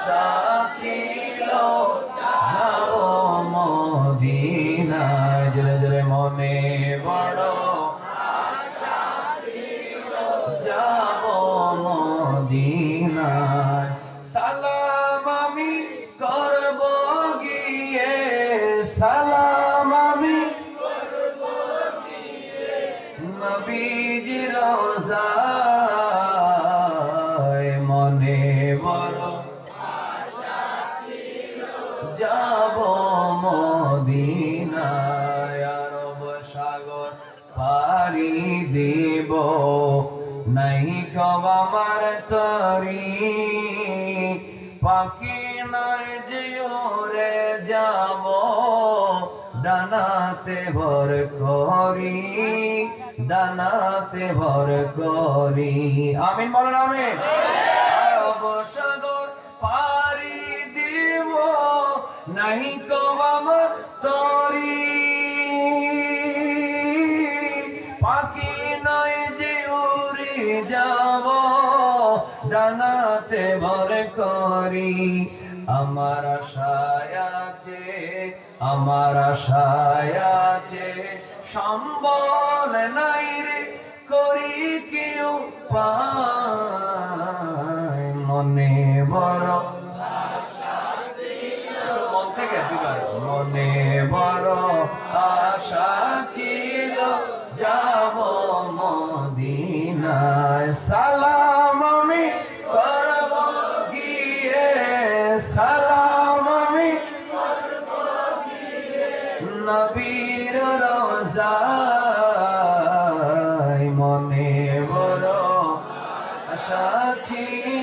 আশা ছিল যাব মদিনায়। জোরে জোরে মনে বড় যাব মদিনায়। সালাম আমি করব গিয়ে, সালাম আমি নবীজি রোজায়। মনে বড় যাব মদিনায়, আরব সাগর পারি দেব। নাই কব আমার তরি, পাখি নয় যে ওরে যাব। ডানাতে ভর করি, ডানাতে ভর করি। আমিন, বলেন আমিন। আরব সাগর নাহি তো আমার তরি। পাখি নয় যে উড়ে যাব, ডানাতে ভর করি। আমার আশায় আছে, আমার আশায় আছে, সম্বল নাই রে, করি কেউ পায়। আশা ছিল যাব মদিনায়। সালাম আমি করব গিয়ে, সালাম আমি নবীর রোজায় মনে বড় আশা ছিল